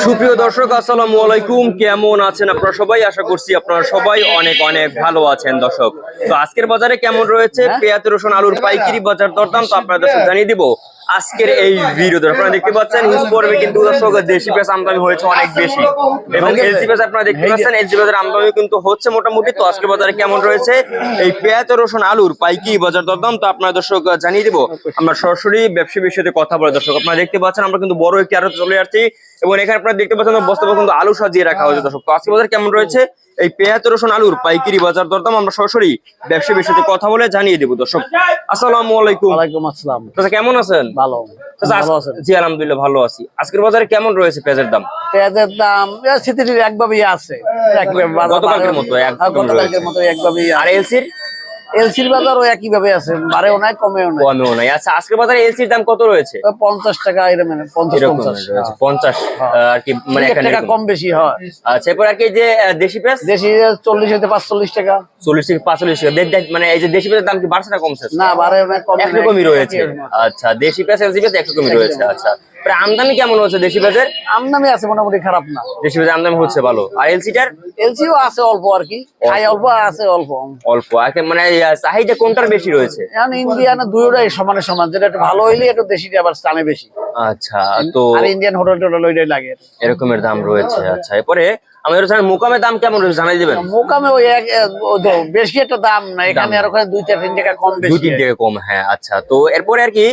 সুপ্রিয় দর্শক আসসালামু আলাইকুম। কেমন আছেন আপনারা সবাই? আশা করছি আপনারা সবাই অনেক অনেক ভালো আছেন দর্শক। তো আজকের বাজারে কেমন রয়েছে? পেঁয়াজ রসুন আলুর পাইকারি বাজার দরদাম তো আপনাদের জানিয়ে দিব। আজকের এই ভিডিওতে আপনারা দেখতে পাচ্ছেন হিউজ পর্বে কিন্তু দর্শক দেশি পেঁয়াজ আমদানি হয়েছে অনেক বেশি। এবং এলসি পেঁয়াজ আপনারা দেখতে পাচ্ছেন এলসি পেঁয়াজের আমদানি কিন্তু হচ্ছে মোটামুটি। তো আজকের বাজারে কেমন রয়েছে? এই পেঁয়াজ রসুন আলুর পাইকারি বাজার দরদাম তো আপনারা দর্শক জানিয়ে দিব। আমরা সরাসরি ব্যবসা বিষয়ে কথা বলে দর্শক আপনারা দেখতে পাচ্ছেন আমরা কিন্তু বড় একটি আরও চলে আসছি। এবং এখানে আপনারা দেখতে পাচ্ছেন বস্তা কিন্তু আলু সাজিয়ে রাখা হয়েছে দর্শক। তো আজকে বাজার কেমন রয়েছে? এই পেঁয়াজ রসুন আলুর পাইকারি বাজার দরদাম আমরা সরাসরি ব্যবসায়ীর বিষয়ে কথা বলে জানিয়ে দেবো দর্শক। আসসালামু আলাইকুম। ওয়ালাইকুম আসসালাম। চাচা কেমন আছেন? ভালো জি আলহামদুলিল্লাহ ভালো আছি। আজকের বাজারে কেমন রয়েছে পেঁয়াজের দাম? পেঁয়াজের দাম এ একভাবেই আছে। গতকালকের। মতো একভাবেই আর এলসির? এলসির বাজারও একইভাবে আছে বাড়েও নাই কমেও নাই। কমেও নাই। আচ্ছা আজকের বাজারে এলসির দাম কত রয়েছে? পঞ্চাশ টাকা এরকম পঞ্চাশ। পঞ্চাশ আর কি মানে টাকা কম বেশি হয়। আচ্ছা এরপর আর কি যে দেশি পেঁয়াজ? দেশি চল্লিশ হইতে পাঁচচল্লিশ টাকা। চল্লিশ থেকে পাঁচচল্লিশ টাকা। মানে এই যে দেশি পেঁয়াজের দাম কি বাড়ছে না কমছে? না বাড়েও নাই কমে। একরকমই রয়েছে। আচ্ছা দেশি পেঁয়াজ এলসি পেঁয়াজ একরকমই রয়েছে। আচ্ছা। আমদানি কেমন হচ্ছে দেশি পেঁয়াজের? আমদানি আছে মোটামুটি খারাপ না। দেশি পেঁয়াজ আমদানি হচ্ছে ভালো। আর এলসিটার? এলসিও আছে অল্প আর কি। খাই অল্প আছে অল্প। অল্প। কি মানে চাহিদা কোনটার বেশি রয়েছে? এখন ইন্ডিয়ানে দুইটাই সমানে সমান। যেটা একটু ভালো হইলে একটু দেশিটা আবার স্থানে বেশি। আচ্ছা তো আর ইন্ডিয়ান হোটেল টোটেল ওইটাই লাগে। এরকমের দাম রয়েছে আচ্ছা। এরপরে আমাদের ওখানে মোকামের দাম কেমন রয়েছে জানাই দিবেন? মোকামে ওই এক বেশি একটা দাম না। এখানে আর ওখানে দুই চার তিন টাকা কম বেশি দুই তিন টাকা কম হ্যাঁ আচ্ছা। তো এরপরে আর কি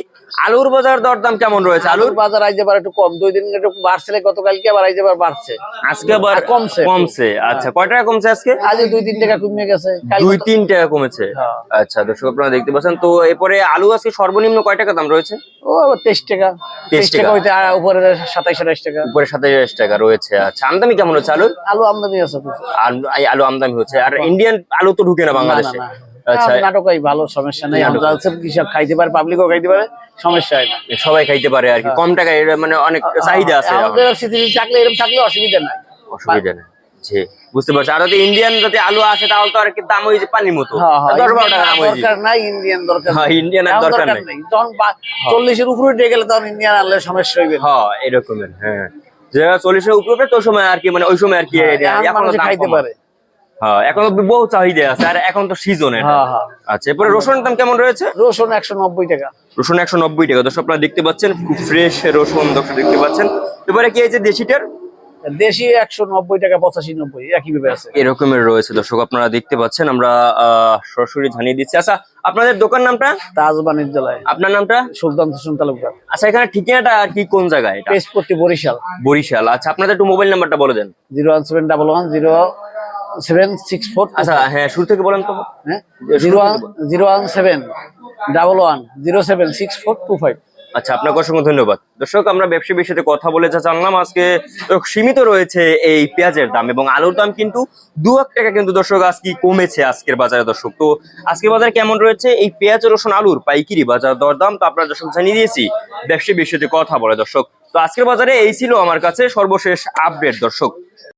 আলুর বাজার দর দাম কেমন রয়েছে? আলুর বাজার আইতে পারে একটু কম দুই দিন একটু বাড়ছিল গতকালকে আবার আইতে পারে বাড়ছে। আজকে আবার কমছে। কমছে। আচ্ছা কয় টাকা কমছে আজকে? আজ দুই তিন টাকা কমে গেছে। দুই তিন টাকা কমেছে। হ্যাঁ। আচ্ছা দর্শক আপনারা দেখতে পাচ্ছেন তো এরপরে আলু আজকে সর্বনিম্ন কয় টাকা দাম রয়েছে? ও তেইশ টাকা। তেইশ টাকা। হইতে উপরে সাতাইশ আঠাইশ টাকা। উপরে সাতাশ টাকা রয়েছে। আচ্ছা আমদানি কেমন হচ্ছে আলুর? আলু আমদানি আছে আলু আমদানি হচ্ছে। আর ইন্ডিয়ান আলু তো ঢুকে না বাংলাদেশে। নাটকই ভালো সমস্যা নেই। আমরা হচ্ছে কৃষক খাইতে পারে পাবলিকও খাইতে পারে সমস্যা হয় না। সবাই খাইতে পারে আর কি। কম টাকায় মানে অনেক চাহিদা আছে আমাদের স্থিতি থাকলে এরকম থাকলে অসুবিধা নাই। অসুবিধা নেই। জি বুঝতে পারছি। আর যদি ইন্ডিয়ান যদি আলু আসে তাহলে তো আর কি দাম হয়েছে পানির মতো। হ্যাঁ, হ্যাঁ, দশ বারো টাকা দাম হয়েছে দরকার নাই ইন্ডিয়ান দরকার হ্যাঁ, ইন্ডিয়ান আর দরকার নেই। নেই। তখন চল্লিশের উপরে উঠে গেলে তখন ইন্ডিয়ান আনলে সমস্যা হইবে। হ্যাঁ এরকমের হ্যাঁ। যে চল্লিশের উপরে তো সময় আর কি মানে ওই সময় আর কি খাইতে পারে। হ্যাঁ এখন তো বহু চাহিদা আছে আর এখন তো সিজনের। হ্যাঁ হ্যাঁ। আচ্ছা এরপরে রসুনের দাম কেমন রয়েছে? রসুন একশো নব্বই টাকা। রসুন একশো নব্বই টাকা দর্শক আপনারা দেখতে পাচ্ছেন খুব ফ্রেশ রসুন দর্শক দেখতে পাচ্ছেন। এবারে কি যে দেশিটার? দেশি একশো নব্বই টাকা পঁচাশি নব্বই একই ভাবে আছে। এরকমের রয়েছে দর্শক আপনারা দেখতে পাচ্ছেন আমরা সরাসরি জানিয়ে দিচ্ছি। আচ্ছা আপনাদের দোকান নামটা? তাজ বাণিজ্যালয় আপনার নামটা? সুলতান হোসেন তালুকদার। আচ্ছা এখানে ঠিকানাটা আর কি কোন জায়গায় বরিশাল। বরিশাল। আচ্ছা আপনাদের একটু মোবাইল নাম্বারটা বলে দেন। Zero one seven double one zero seven six four আচ্ছা হ্যাঁ শুরু থেকে বলেন তো। হ্যাঁ zero one zero one seven double one zero seven six four two five আচ্ছা আপনাকে অসংখ্য ধন্যবাদ। দর্শক আমরা ব্যবসা বিষয়ে কথা বলে যা জানলাম আজকে সীমিত রয়েছে এই পেঁয়াজের দাম এবং আলুর দাম কিন্তু দু এক টাকা কিন্তু দর্শক আজকে কমেছে আজকের বাজারে দর্শক। তো আজকের বাজারে কেমন রয়েছে? এই পেঁয়াজ রসুন আলুর পাইকিরি বাজার দরদাম তো আপনারা দর্শক জানিয়ে দিয়েছি। ব্যবসা বিষয়ে কথা বলে দর্শক। তো আজকের বাজারে এই ছিল আমার কাছে সর্বশেষ আপডেট দর্শক।